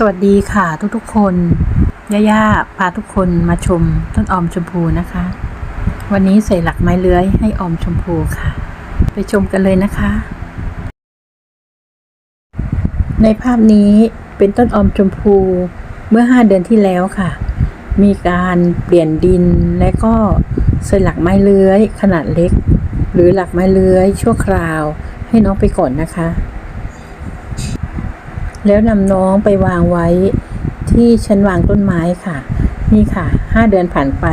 สวัสดีค่ะทุกๆคนย่าย่าพาทุกคนมาชมต้นออมชมพูนะคะ วันนี้ใส่หลักไม้เลื้อยให้ออมชมพูค่ะ ไปชมกันเลยนะคะ ในภาพนี้เป็นต้นออมชมพูเมื่อ 5 เดือนที่แล้วค่ะ มีการเปลี่ยนดินและก็ใส่หลักไม้เลื้อยขนาดเล็ก หรือหลักไม้เลื้อยชั่วคราวให้น้องไปก่อนนะคะ แล้วนำน้องไปวางไว้ ที่ชั้นวางต้นไม้ค่ะ นี่ค่ะห้าเดือนผ่านไป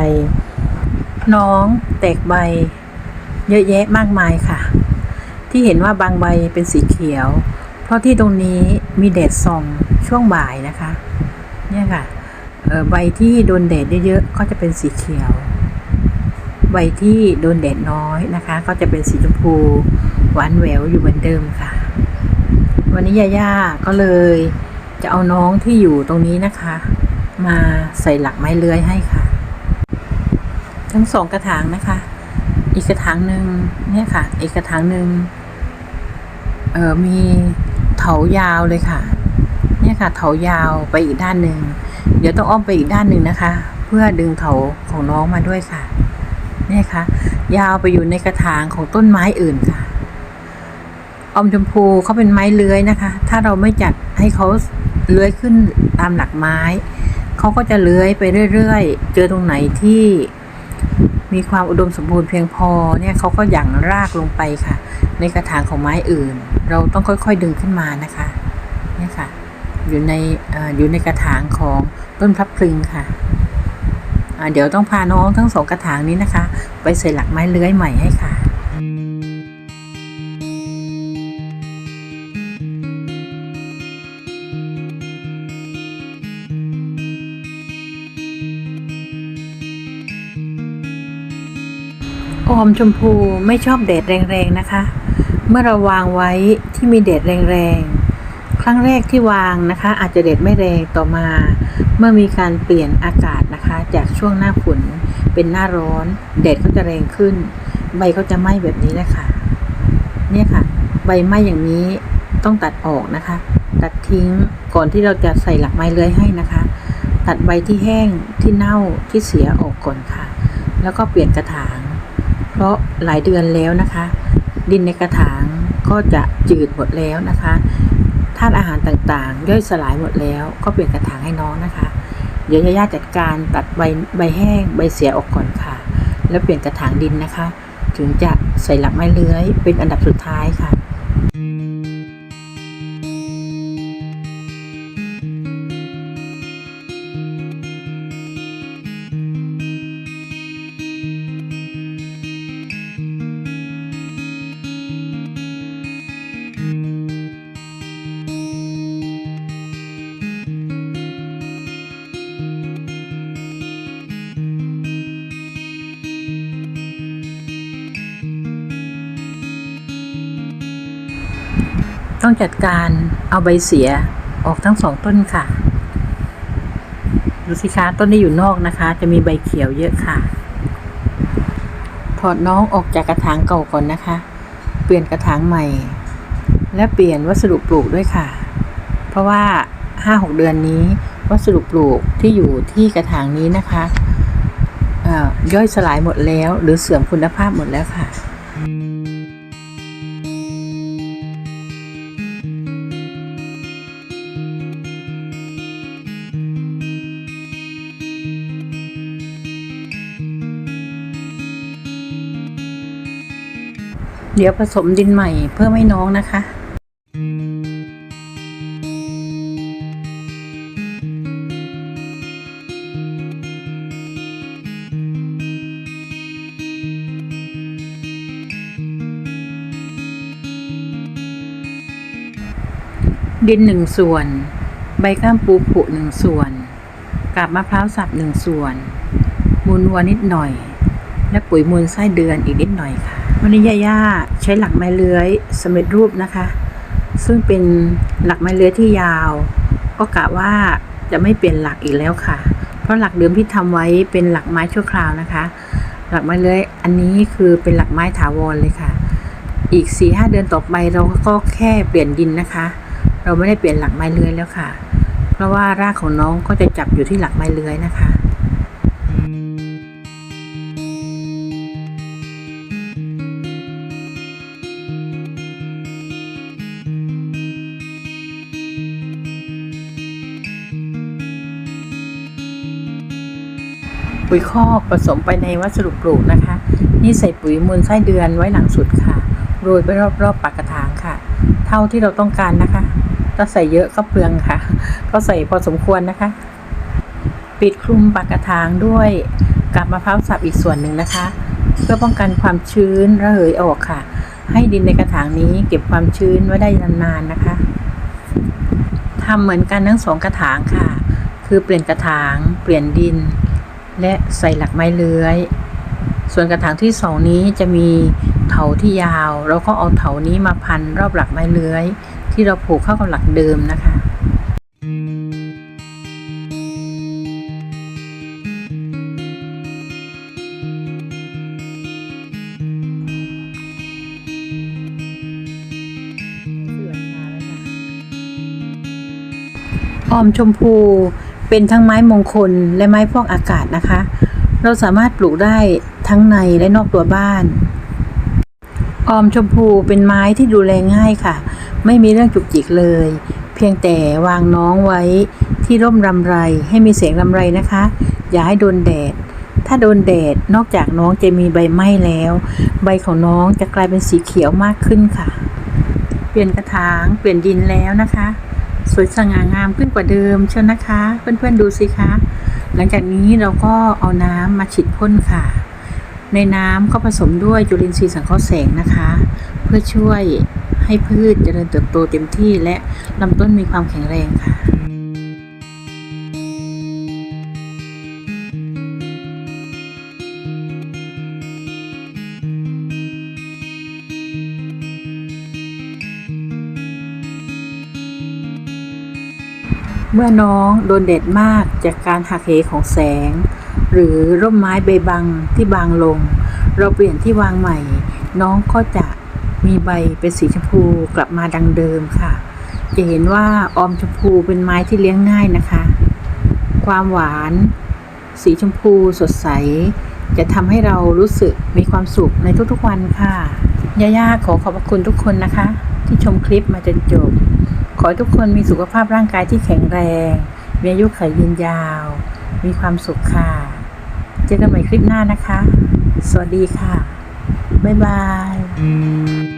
น้องแตกใบ เยอะแยะมากมายค่ะ ที่เห็นว่าบางใบเป็นสีเขียว เพราะที่ตรงนี้มีแดดส่องช่วงบ่ายนะคะ เนี่ยค่ะใบที่โดนแดดเยอะๆก็จะเป็นสีเขียว ใบที่โดนแดดน้อยนะคะ ก็จะเป็นสีชมพู หวานแหววอยู่เหมือนเดิมค่ะ วันนี้ยาย่าก็เลยจะเอาน้องที่อยู่ตรงนี้นะคะ มาใส่หลักไม้เลื้อยให้ค่ะ ทั้งสองกระถางนะคะ อีกกระถางหนึ่งเนี่ยค่ะ อีกกระถางหนึ่งเออมีเถายาวเลยค่ะ เนี่ยค่ะ เถายาวไปอีกด้านหนึ่งเดี๋ยวต้องอ้อมไปอีกด้านหนึ่งนะคะ เพื่อดึงเถาของน้องมาด้วยค่ะ เนี่ยค่ะ ยาวไปอยู่ในกระถางของต้นไม้อื่นค่ะ อมชมพูเขาเป็นไม้เลื้อยนะคะ ถ้าเราไม่จัดให้เขาเลื้อยขึ้นตามหลักไม้ เขาก็จะเลื้อยไปเรื่อยๆ เจอตรงไหนที่มีความอุดมสมบูรณ์เพียงพอเนี่ยเขาก็หยั่งรากลงไปค่ะ ในกระถางของไม้อื่น เราต้องค่อยๆดึงขึ้นมานะคะเนี่ยค่ะ อยู่ในออยู่ในกระถางของต้นพลับพลึงค่ะเดี๋ยวต้องพาน้องทั้งสองกระถางนี้นะคะ ไปใส่หลักไม้เลื้อยใหม่ให้ค่ะ อมชมพูไม่ชอบแดดแรงๆนะคะ เมื่อเราวางไว้ที่มีแดดแรงๆ ครั้งแรกที่วางนะคะ อาจจะแดดไม่แรงต่อมา เมื่อมีการเปลี่ยนอากาศนะคะ จากช่วงหน้าฝนเป็นหน้าร้อนแดดก็จะแรงขึ้น ใบก็จะไหม้แบบนี้นะคะเนี่ยค่ะ ใบไหม้อย่างนี้ต้องตัดออกนะคะ ตัดทิ้งก่อนที่เราจะใส่หลักไม้เลื้อยให้นะคะ ตัดใบที่แห้งที่เน่าที่เสียออกก่อนค่ะ แล้วก็เปลี่ยนกระถาง เพราะหลายเดือนแล้วนะคะ ดินในกระถางก็จะจืดหมดแล้วนะคะธาตุอาหารต่างๆ ย่อยสลายหมดแล้วก็เปลี่ยนกระถางให้น้องนะคะ เดี๋ยวยาย่าจัดการตัดใบใบแห้งใบเสียออกก่อนค่ะ แล้วเปลี่ยนกระถางดินนะคะ ถึงจะใส่หลักไม้เลื้อยเป็นอันดับสุดท้ายค่ะ ต้องจัดการเอาใบเสียออกทั้งสองต้นค่ะ ดูสิคะต้นที่อยู่นอกนะคะ จะมีใบเขียวเยอะค่ะ ถอดน้องออกจากกระถางเก่าก่อนนะคะ เปลี่ยนกระถางใหม่ และเปลี่ยนวัสดุปลูกด้วยค่ะ เพราะว่าห้าหกเดือนนี้ วัสดุปลูกที่อยู่ที่กระถางนี้นะคะเอ่อย่อยสลายหมดแล้ว หรือเสื่อมคุณภาพหมดแล้วค่ะ เดี๋ยวผสมดินใหม่เพิ่มให้น้องนะคะดินหนึ่งส่วน ใบก้ามปูผุหนึ่งส่วน กาบมะพร้าวสับหนึ่งส่วน มูลวัวนิดหน่อย และปุ๋ยมูลไส้เดือนอีกนิดหน่อยค่ะ วันนี้ย่าย่าใช้หลักไม้เลื้อยสำเร็จรูปนะคะ ซึ่งเป็นหลักไม้เลื้อยที่ยาว ก็กะว่าจะไม่เปลี่ยนหลักอีกแล้วค่ะ เพราะหลักเดิมที่ทำไว้เป็นหลักไม้ชั่วคราวนะคะ หลักไม้เลื้อยอันนี้คือเป็นหลักไม้ถาวรเลยค่ะ อีก4ีหเดือนต่อไปเราก็แค่เปลี่ยนดินนะคะ เราไม่ได้เปลี่ยนหลักไม้เลื้อยแล้วค่ะ เพราะว่ารากของน้องก็จะจับอยู่ที่หลักไม้เลื้อยนะคะ ปุ๋ยคอกผสมไปในวัสดุปลูกนะคะ นี่ใส่ปุ๋ยมูลไส้เดือนไว้หลังสุดค่ะ โรยไปรอบๆปากกระถางค่ะ เท่าที่เราต้องการนะคะ ถ้าใส่เยอะก็เปลืองค่ะ ก็ใส่พอสมควรนะคะ ปิดคลุมปากกระถางด้วยกับมะพร้าวสับอีกส่วนหนึ่งนะคะ เพื่อป้องกันความชื้นระเหยออกค่ะ ให้ดินในกระถางนี้เก็บความชื้นไว้ได้นานๆนะคะทำเหมือนกันทั้งสองกระถางค่ะ คือเปลี่ยนกระถาง เปลี่ยนดิน และใส่หลักไม้เลื้อย ส่วนกระถางที่สองนี้จะมีเถาที่ยาว เราก็เอาเถานี้มาพันรอบหลักไม้เลื้อย ที่เราผูกเข้ากับหลักเดิมนะคะออมชมพู เป็นทั้งไม้มงคลและไม้ฟอกอากาศนะคะ เราสามารถปลูกได้ทั้งในและนอกตัวบ้าน ออมชมพูเป็นไม้ที่ดูแลง่ายค่ะ ไม่มีเรื่องจุกจิกเลย เพียงแต่วางน้องไว้ที่ร่มรำไรให้มีเสียงรำไรนะคะ อย่าให้โดนแดด ถ้าโดนแดดนอกจากน้องจะมีใบไหม้แล้ว ใบของน้องจะกลายเป็นสีเขียวมากขึ้นค่ะ เปลี่ยนกระถางเปลี่ยนดินแล้วนะคะ สวยสง่างามขึ้นกว่าเดิมเชียวนะคะ เพื่อนๆดูสิคะ หลังจากนี้เราก็เอาน้ำมาฉีดพ่นค่ะ ในน้ำก็ผสมด้วยจุลินทรีย์สังเคราะห์แสงนะคะ เพื่อช่วยให้พืชเจริญเติบโตเต็มที่และลำต้นมีความแข็งแรงค่ะ เมื่อน้องโดนแดดมากจากการหักเหของแสง หรือร่มไม้ใบบังที่บางลง เราเปลี่ยนที่วางใหม่ น้องก็จะมีใบเป็นสีชมพูกลับมาดังเดิมค่ะ จะเห็นว่าออมชมพูเป็นไม้ที่เลี้ยงง่ายนะคะ ความหวาน สีชมพูสดใส จะทำให้เรารู้สึกมีความสุขในทุกๆวันค่ะย่าย่าขอขอบคุณทุกคนนะคะ ที่ชมคลิปมาจนจบ ขอให้ทุกคนมีสุขภาพร่างกายที่แข็งแรง มีอายุขัยยืนยาว มีความสุขค่ะ เจอกันใหม่คลิปหน้านะคะ สวัสดีค่ะ บ๊ายบาย